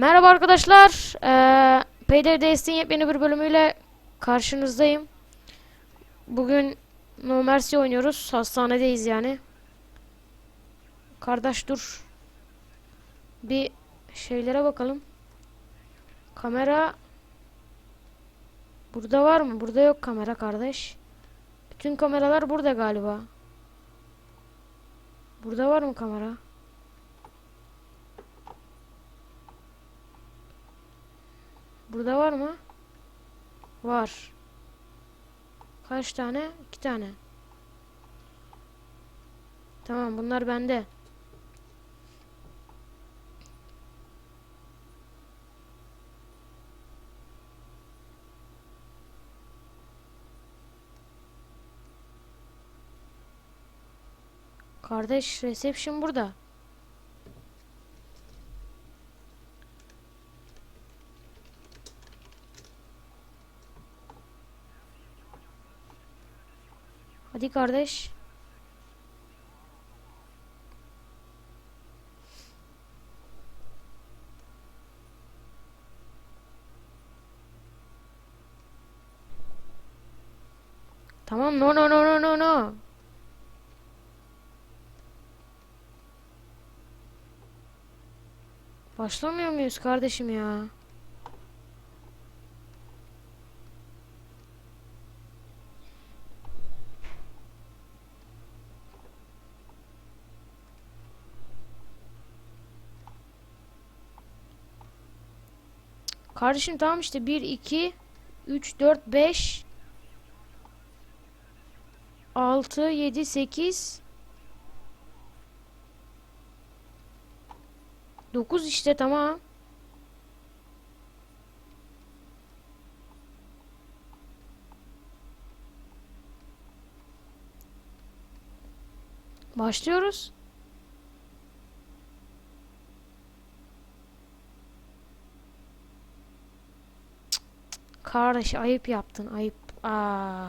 Merhaba arkadaşlar. Ee, Payday Days'in yepyeni bir bölümüyle karşınızdayım. Bugün No Mercy oynuyoruz. Hastanedeyiz yani. Kardeş dur. Bir şeylere bakalım. Kamera Burada var mı? Burada yok kamera kardeş. Bütün kameralar burada galiba. Burada var mı kamera? Burada var mı? Var. Kaç tane? İki tane. Tamam bunlar bende. Kardeş reception burada. Hadi kardeş. Tamam no no no no no no. Başlamıyor muyuz kardeşim ya? Kardeşim tamam işte 1 2 3 4 5 6 7 8 9 işte tamam. Başlıyoruz. Kardeş ayıp yaptın ayıp. Aa.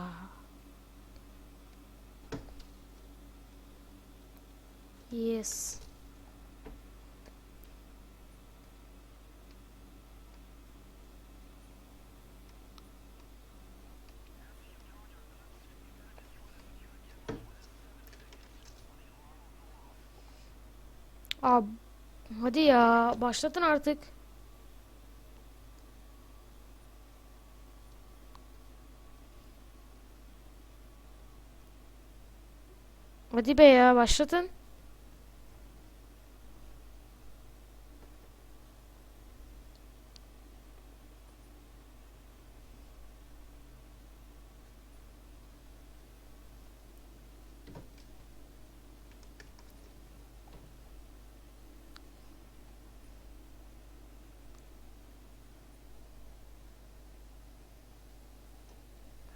Yes. Abi hadi ya başlatın artık. Hadi be ya başlatın.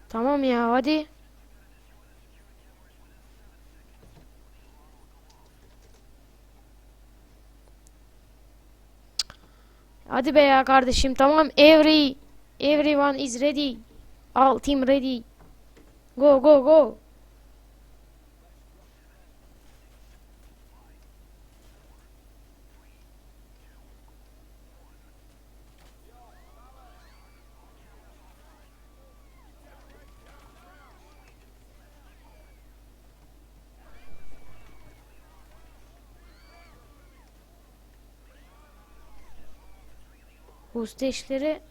Tamam ya hadi. Hadi be ya kardeşim tamam every everyone is ready. All team ready. Go go go. Usta işleri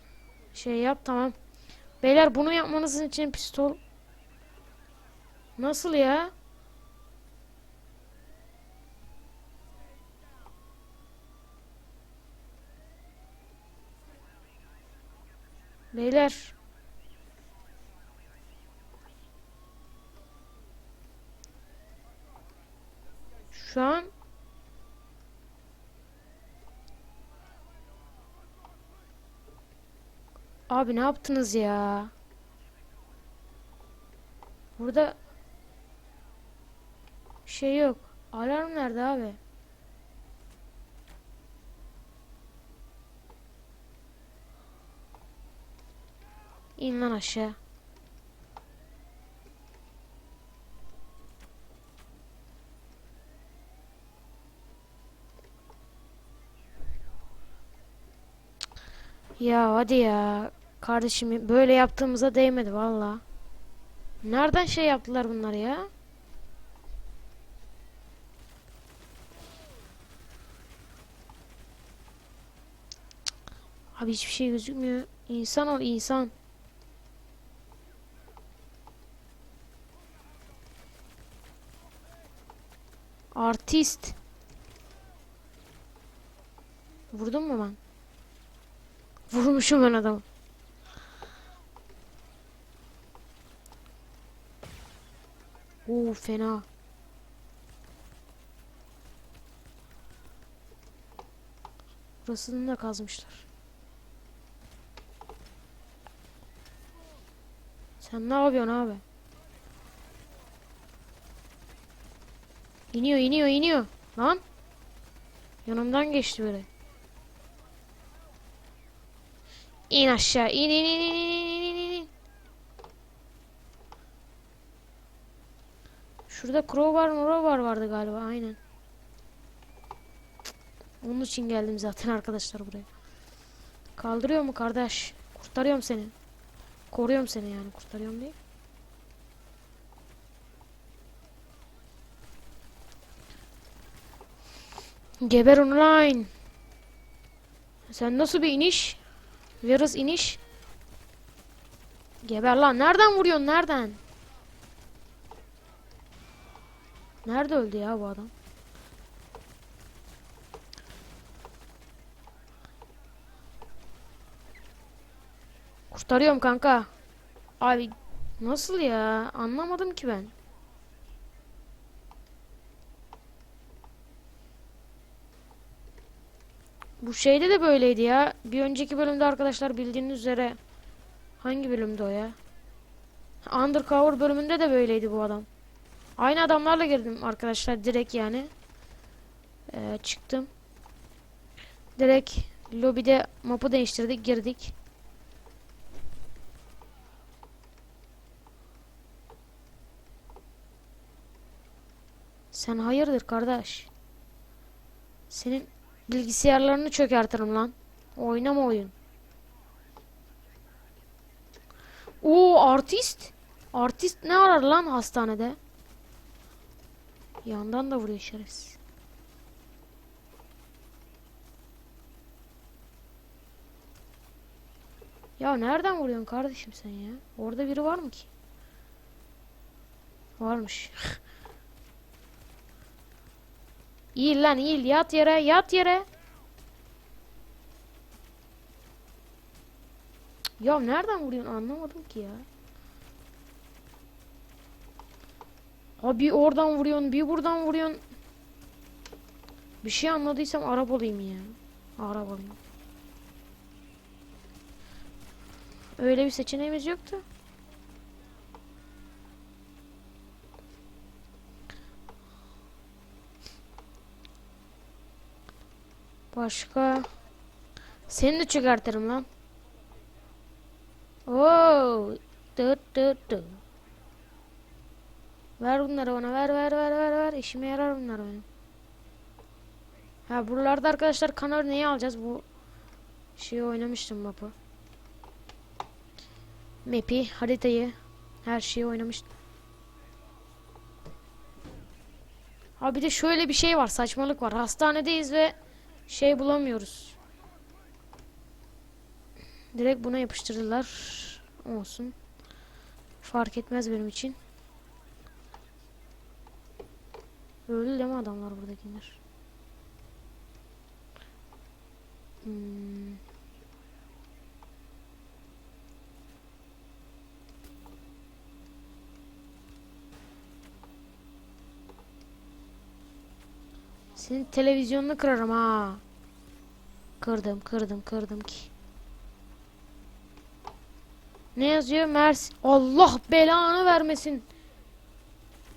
şey yap tamam. Beyler bunu yapmanız için pistol Nasıl ya? Beyler Şu an Abi ne yaptınız ya? Burada şey yok. Alarm nerede abi? İn lan aşağı. Ya hadi ya. Kardeşim böyle yaptığımıza değmedi valla. Nereden şey yaptılar bunlar ya? Abi hiçbir şey gözükmüyor. İnsan ol insan. Artist. Vurdum mu ben? Vurmuşum ben adamı. Oo fena. Burasını da kazmışlar. Sen ne yapıyorsun abi? İniyor iniyor iniyor. Lan. Yanımdan geçti böyle. İn aşağı. İn in in in in in. Şurada crowbar crowbar vardı galiba aynen. Onun için geldim zaten arkadaşlar buraya. Kaldırıyor mu kardeş? Kurtarıyorum seni. Koruyorum seni yani kurtarıyorum değil. Geber online. Sen nasıl bir iniş? Virus iniş. Geber lan. Nereden vuruyorsun? Nereden? Nerede öldü ya bu adam? Kurtarıyorum kanka. Abi nasıl ya? Anlamadım ki ben. Bu şeyde de böyleydi ya. Bir önceki bölümde arkadaşlar bildiğiniz üzere hangi bölümde o ya? Undercover bölümünde de böyleydi bu adam. Aynı adamlarla girdim arkadaşlar direkt yani. Ee, çıktım. Direkt lobide mapı değiştirdik girdik. Sen hayırdır kardeş? Senin bilgisayarlarını çökertirim lan. Oynama oyun. Oo artist. Artist ne arar lan hastanede? Yandan da vuruyor. Ya nereden vuruyorsun kardeşim sen ya? Orada biri var mı ki? Varmış. İyi lan iyi yat yere yat yere. Ya nereden vuruyorsun anlamadım ki ya. Ha bir oradan vuruyorsun bir buradan vuruyorsun. Bir şey anladıysam arabalıyım ya. Arabalıyım. Öyle bir seçeneğimiz yoktu. Başka. Seni de çıkartırım lan. Oo. Dıt dıt dıt. Ver bunları bana. Ver ver ver ver ver. İşime yarar bunlar benim. Ha buralarda arkadaşlar kan örneği alacağız. Bu şeyi oynamıştım mapı. Map'i, haritayı, her şeyi oynamıştım. Ha bir de şöyle bir şey var. Saçmalık var. Hastanedeyiz ve şey bulamıyoruz. Direkt buna yapıştırdılar. Olsun. Fark etmez benim için. Öldü değil mi adamlar buradakiler? Hmm. Senin televizyonunu kırarım ha. Kırdım, kırdım, kırdım ki. Ne yazıyor? Mers. Allah belanı vermesin.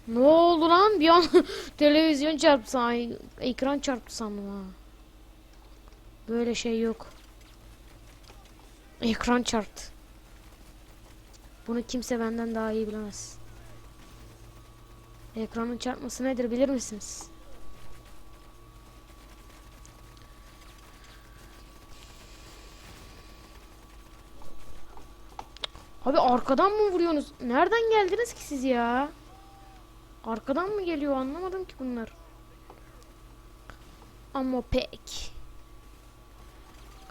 Ne oldu lan? Bir an televizyon çarptı sana. Ekran çarptı sandım ha. Böyle şey yok. Ekran çarptı. Bunu kimse benden daha iyi bilemez. Ekranın çarpması nedir bilir misiniz? Abi arkadan mı vuruyorsunuz? Nereden geldiniz ki siz ya? Arkadan mı geliyor anlamadım ki bunlar. Ama pek.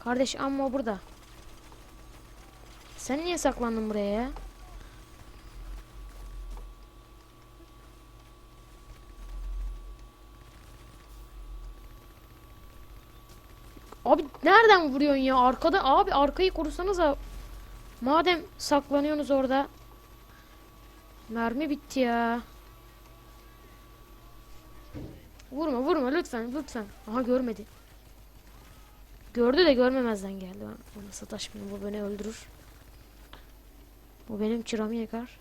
Kardeş amma burada. Sen niye saklandın buraya ya? Abi nereden vuruyorsun ya? Arkada abi arkayı korusanıza. Madem saklanıyorsunuz orada. Mermi bitti ya. Vurma vurma lütfen lütfen. Aha görmedi. Gördü de görmemezden geldi. Ben ona sataşmayayım bu beni öldürür. Bu benim çıramı yakar.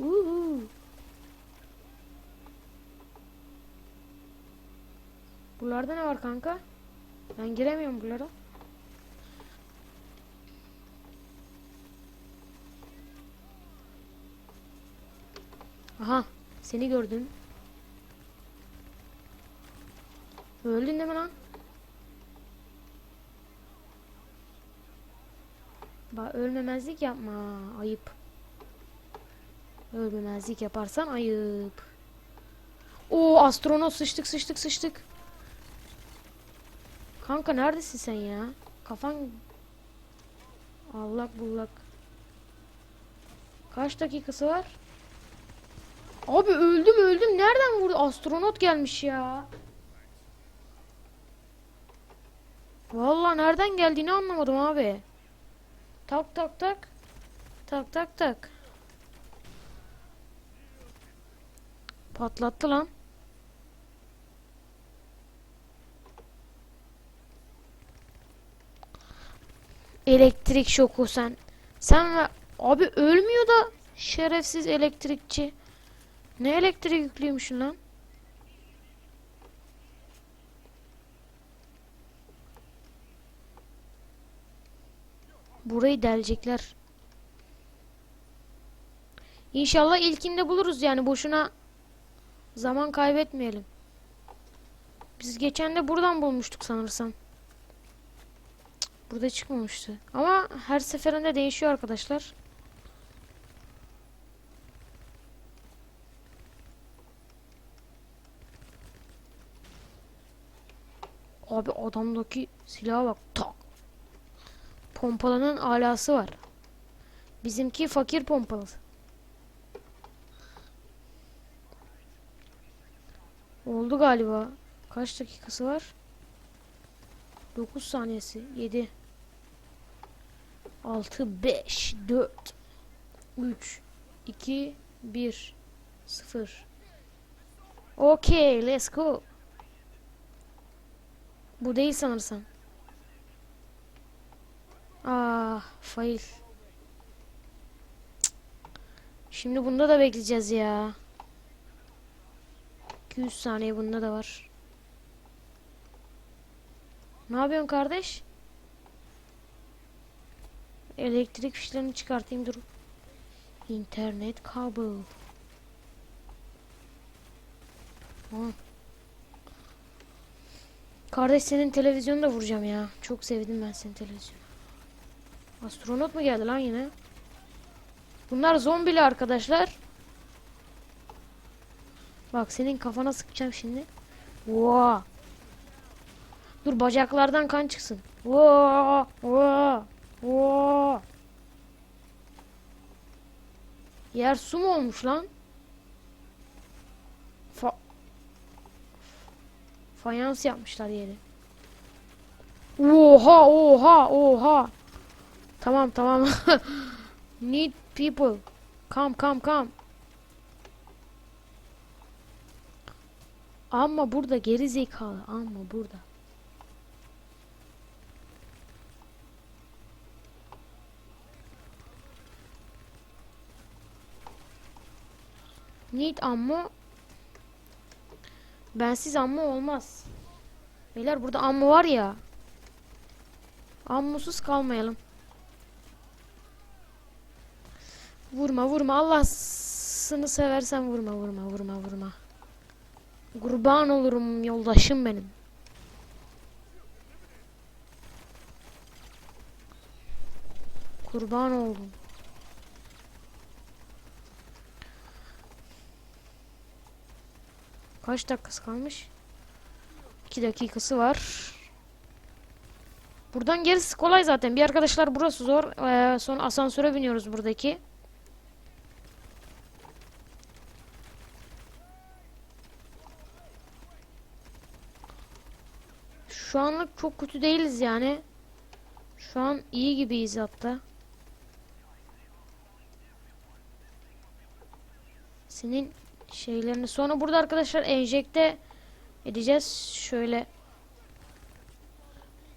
Uhu. Buralarda ne var kanka? Ben giremiyorum buralara. Aha seni gördüm. Öldün değil mi lan? Bak ölmemezlik yapma. Ayıp. Ölmemezlik yaparsan ayıp. Oo astronot sıçtık sıçtık sıçtık. Kanka neredesin sen ya? Kafan allak bullak. Kaç dakikası var? Abi öldüm öldüm. Nereden vurdu? Astronot gelmiş ya. Vallahi nereden geldiğini anlamadım abi. Tak tak tak. Tak tak tak. Patlattı lan. Elektrik şoku sen. Sen ve abi ölmüyor da şerefsiz elektrikçi. Ne elektrik yüklüymüşsün lan? Burayı delecekler. İnşallah ilkinde buluruz yani boşuna zaman kaybetmeyelim. Biz geçen de buradan bulmuştuk sanırsam. Cık, Burada çıkmamıştı. Ama her seferinde değişiyor arkadaşlar. Abi adamdaki silaha bak. Tak. Pompalının alası var. Bizimki fakir pompalı. Oldu galiba. Kaç dakikası var? 9 saniyesi. 7 6 5 4 3 2 1 0 Okay, let's go. Bu değil sanırsam. Ah, fail. Şimdi bunda da bekleyeceğiz ya. 200 saniye bunda da var. Ne yapıyorsun kardeş? Elektrik fişlerini çıkartayım dur. İnternet kabel. Ha. Kardeş senin televizyonu da vuracağım ya. Çok sevdim ben senin televizyonu. Astronot mu geldi lan yine? Bunlar zombili arkadaşlar. Bak senin kafana sıkacağım şimdi. Vaa. Dur bacaklardan kan çıksın. Vaa. Vaa. Vaa. Yer su mu olmuş lan? Fayans yapmışlar yeri. Oha oha oha. Tamam tamam. Need people. Come come come. Ama burada geri zekalı. Ama burada. Need ammo. Bensiz amma olmaz. Beyler burada ammu var ya. Ammusuz kalmayalım. Vurma vurma Allah Allah'sını seversen vurma vurma vurma vurma. Kurban olurum yoldaşım benim. Kurban oldum. Kaç dakikası kalmış? 2 dakikası var. Buradan gerisi kolay zaten. Bir arkadaşlar burası zor. Ee, sonra asansöre biniyoruz buradaki. Şu anlık çok kötü değiliz yani. Şu an iyi gibiyiz hatta. Senin şeylerini sonra burada arkadaşlar enjekte edeceğiz. Şöyle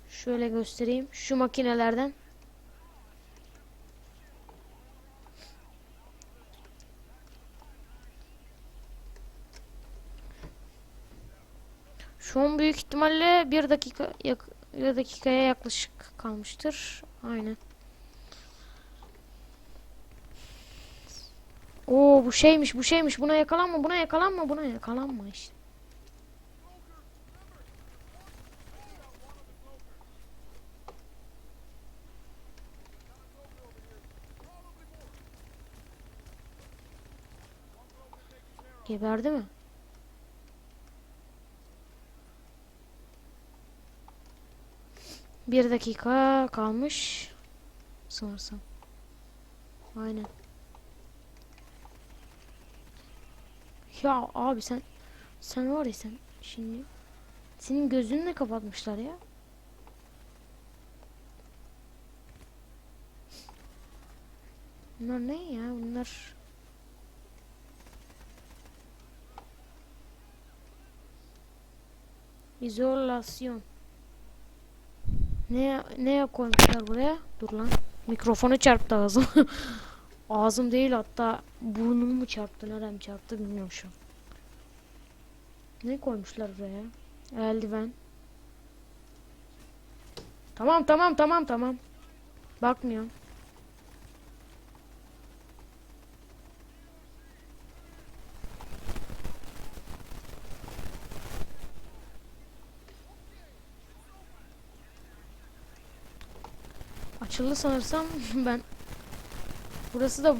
şöyle göstereyim. Şu makinelerden. Şu an büyük ihtimalle bir dakika yak bir dakikaya yaklaşık kalmıştır. Aynen. Oo bu şeymiş bu şeymiş buna yakalanma buna yakalanma buna yakalanma işte. Geberdi mi? Bir dakika kalmış. Sanırsam. Aynen. Ya abi sen sen var ya sen şimdi senin gözünü de kapatmışlar ya. Bunlar ne ya? Bunlar izolasyon. Ne ne koymuşlar buraya? Dur lan. Mikrofonu çarptı ağzım. Ağzım değil hatta burnumu mu çarptı nereden çarptı bilmiyorum şu an. Ne koymuşlar buraya? Eldiven. Tamam tamam tamam tamam. Bakmıyorum. Açıldı sanırsam ben. Burası da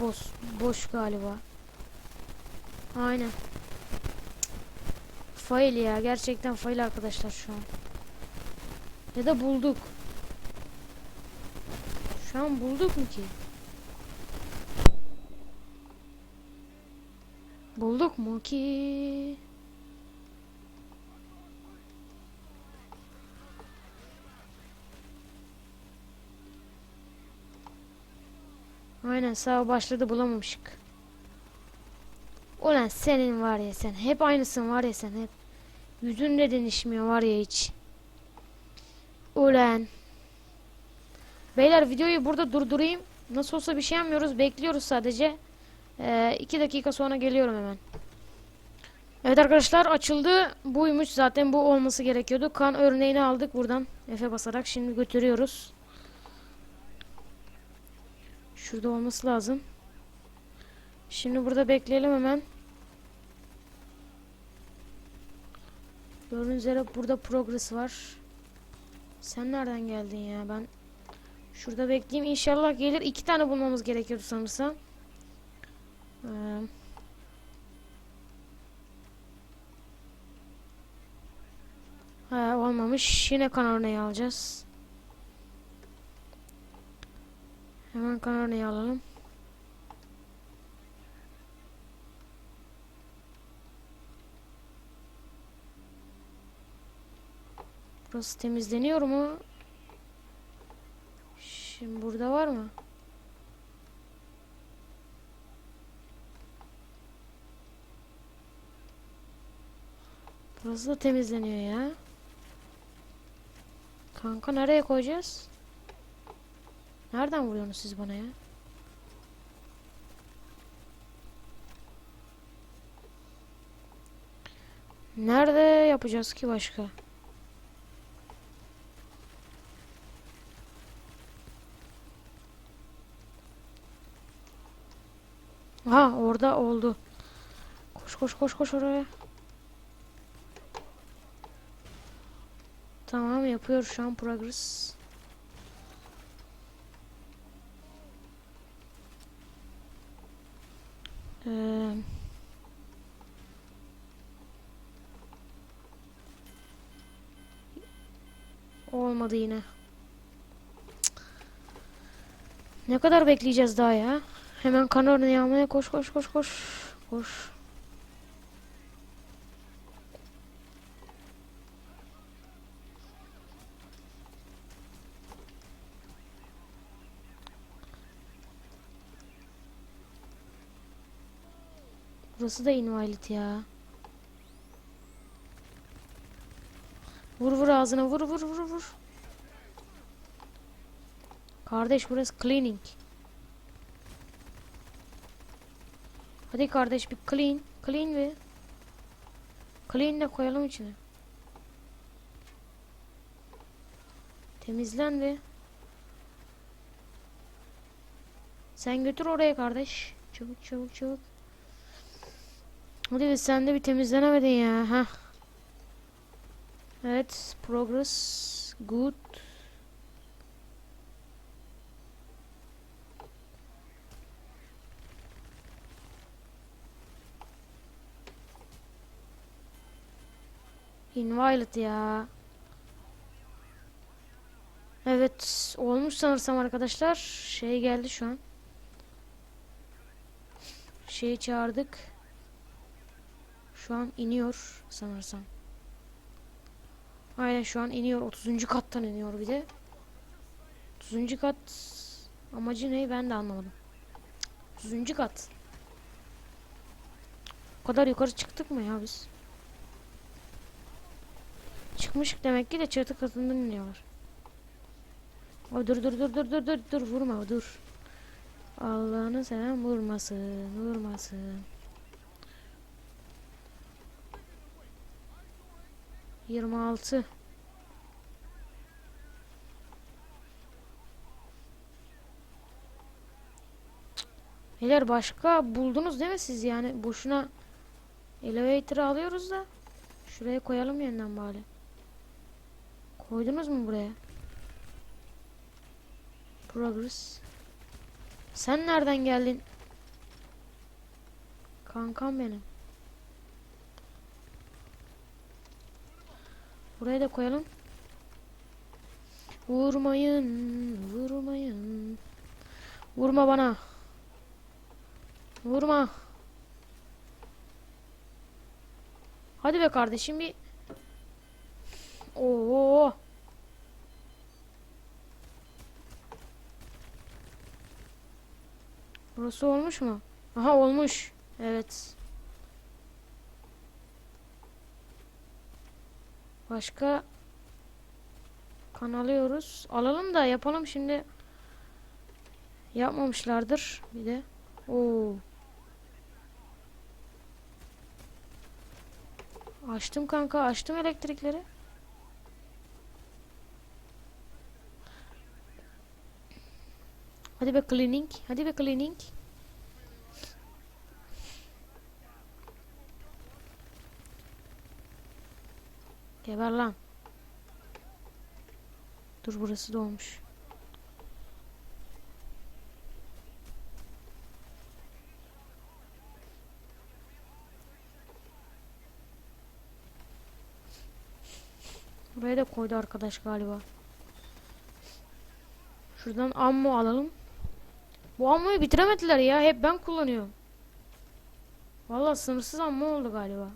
boş, boş galiba. Aynen. Fail ya. Gerçekten fail arkadaşlar şu an. Ya da bulduk. Şu an bulduk mu ki? Bulduk mu ki? Aynen sağ başladı bulamamışık. Ulan senin var ya sen hep aynısın var ya sen hep. Yüzün de değişmiyor var ya hiç. Ulan. Beyler videoyu burada durdurayım. Nasıl olsa bir şey yapmıyoruz. Bekliyoruz sadece. Ee, iki dakika sonra geliyorum hemen. Evet arkadaşlar açıldı. Buymuş zaten bu olması gerekiyordu. Kan örneğini aldık buradan. Efe basarak şimdi götürüyoruz. Şurada olması lazım. Şimdi burada bekleyelim hemen. Gördüğünüz üzere burada progress var. Sen nereden geldin ya? Ben şurada bekleyeyim. İnşallah gelir. İki tane bulmamız gerekiyordu sanırsam. Ee, ha, olmamış. Yine kan örneği alacağız. Hemen örneği alalım. Burası temizleniyor mu? Şimdi burada var mı? Burası da temizleniyor ya. Kanka nereye koyacağız? Nereden vuruyorsunuz siz bana ya? Nerede yapacağız ki başka? Ha orada oldu. Koş koş koş koş oraya. Tamam yapıyor şu an progress. Ee, olmadı yine. Ne kadar bekleyeceğiz daha ya? Hemen kan örneği almaya koş koş koş koş. Koş. Burası da invalid ya. Vur vur ağzına vur vur vur vur. Kardeş burası cleaning. Hadi kardeş bir clean. Clean bir. Clean de koyalım içine. Temizlendi. Sen götür oraya kardeş. Çabuk çabuk çabuk. Hadi be sen de bir temizlenemedin ya. ha. Evet. Progress. Good. Inviolate ya. Evet. Olmuş sanırsam arkadaşlar. Şey geldi şu an. Şeyi çağırdık. Şu an iniyor sanırsam. Aynen şu an iniyor. 30. kattan iniyor bir de. 30. kat amacı ne ben de anlamadım. 30. kat. O kadar yukarı çıktık mı ya biz? Çıkmışık demek ki de çatı katından iniyorlar. O dur dur dur dur dur dur dur vurma dur. Allah'ını seven vurmasın vurmasın. 26 Beyler başka buldunuz değil mi siz yani boşuna elevator'ı alıyoruz da şuraya koyalım yeniden bari. Koydunuz mu buraya? Progress. Sen nereden geldin? Kankam benim. Buraya da koyalım. Vurmayın, vurmayın. Vurma bana. Vurma. Hadi be kardeşim bir. Oo. Burası olmuş mu? Aha olmuş. Evet. Başka kan alıyoruz. Alalım da yapalım şimdi. Yapmamışlardır bir de. Oo. Açtım kanka, açtım elektrikleri. Hadi be cleaning, hadi be cleaning. Geber lan. Dur burası dolmuş. Buraya da koydu arkadaş galiba. Şuradan ammo alalım. Bu ammoyu bitiremediler ya. Hep ben kullanıyorum. Vallahi sınırsız ammo oldu galiba.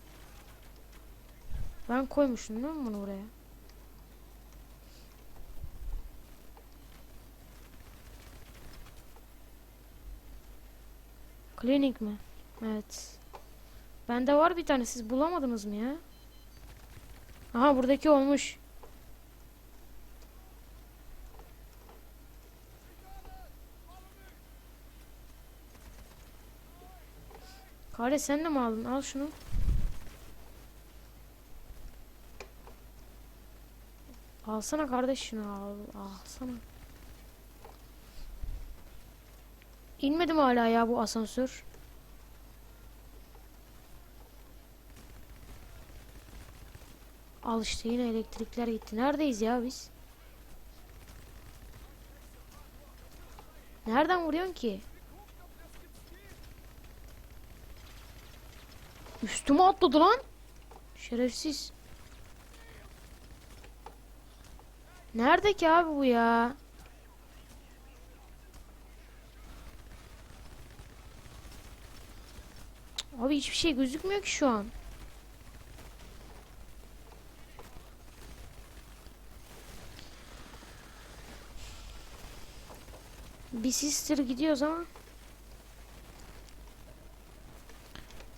Ben koymuşum değil mi bunu buraya? Klinik mi? Evet. Bende var bir tane. Siz bulamadınız mı ya? Aha buradaki olmuş. Kare sen de mi aldın? Al şunu. Alsana kardeş şunu al. Alsana. İnmedi mi hala ya bu asansör? Al işte yine elektrikler gitti. Neredeyiz ya biz? Nereden vuruyorsun ki? Üstüme atladı lan. Şerefsiz. Nerede ki abi bu ya? Abi hiçbir şey gözükmüyor ki şu an. Bir sister gidiyoruz ama.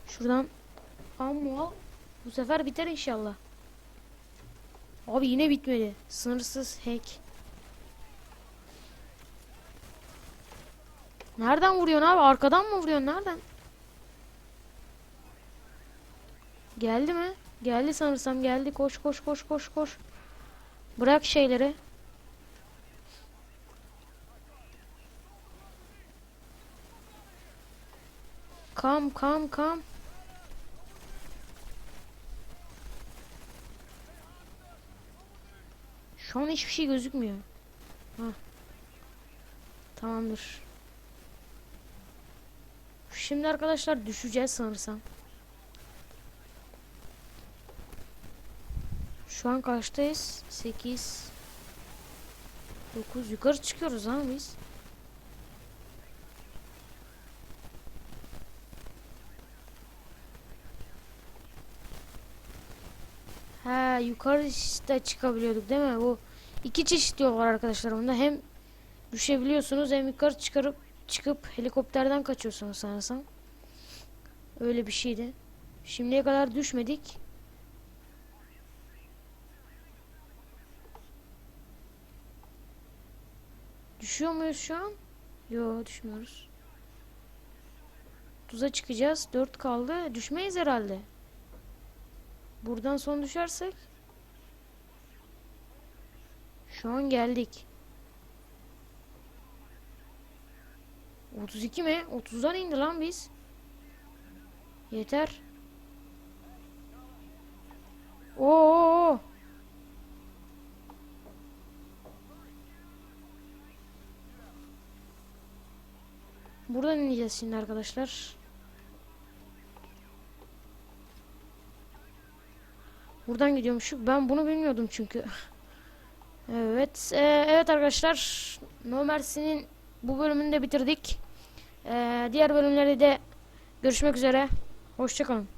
Şuradan ammo al. Bu sefer biter inşallah. Abi yine bitmedi. Sınırsız hack. Nereden vuruyorsun abi? Arkadan mı vuruyorsun? Nereden? Geldi mi? Geldi sanırsam geldi. Koş koş koş koş koş. Bırak şeyleri. Kam kam kam. Şu an hiçbir şey gözükmüyor. Hah. Tamamdır. Şimdi arkadaşlar düşeceğiz sanırsam. Şu an kaçtayız? 8 9 yukarı çıkıyoruz ha biz. Ha yukarı işte çıkabiliyorduk değil mi? Bu iki çeşit yol var arkadaşlar bunda. Hem düşebiliyorsunuz hem yukarı çıkarıp çıkıp helikopterden kaçıyorsunuz sanırsam. Öyle bir şeydi. Şimdiye kadar düşmedik. Düşüyor muyuz şu an? Yo düşmüyoruz. Tuza çıkacağız. 4 kaldı. Düşmeyiz herhalde. Buradan son düşersek. Şu an geldik. 32 mi? 30'dan indi lan biz. Yeter. Oo. Buradan ineceğiz şimdi arkadaşlar. Buradan gidiyormuşuk. Ben bunu bilmiyordum çünkü. evet. e, evet arkadaşlar. No bu bölümünü de bitirdik. E, diğer bölümlerde de görüşmek üzere. Hoşçakalın.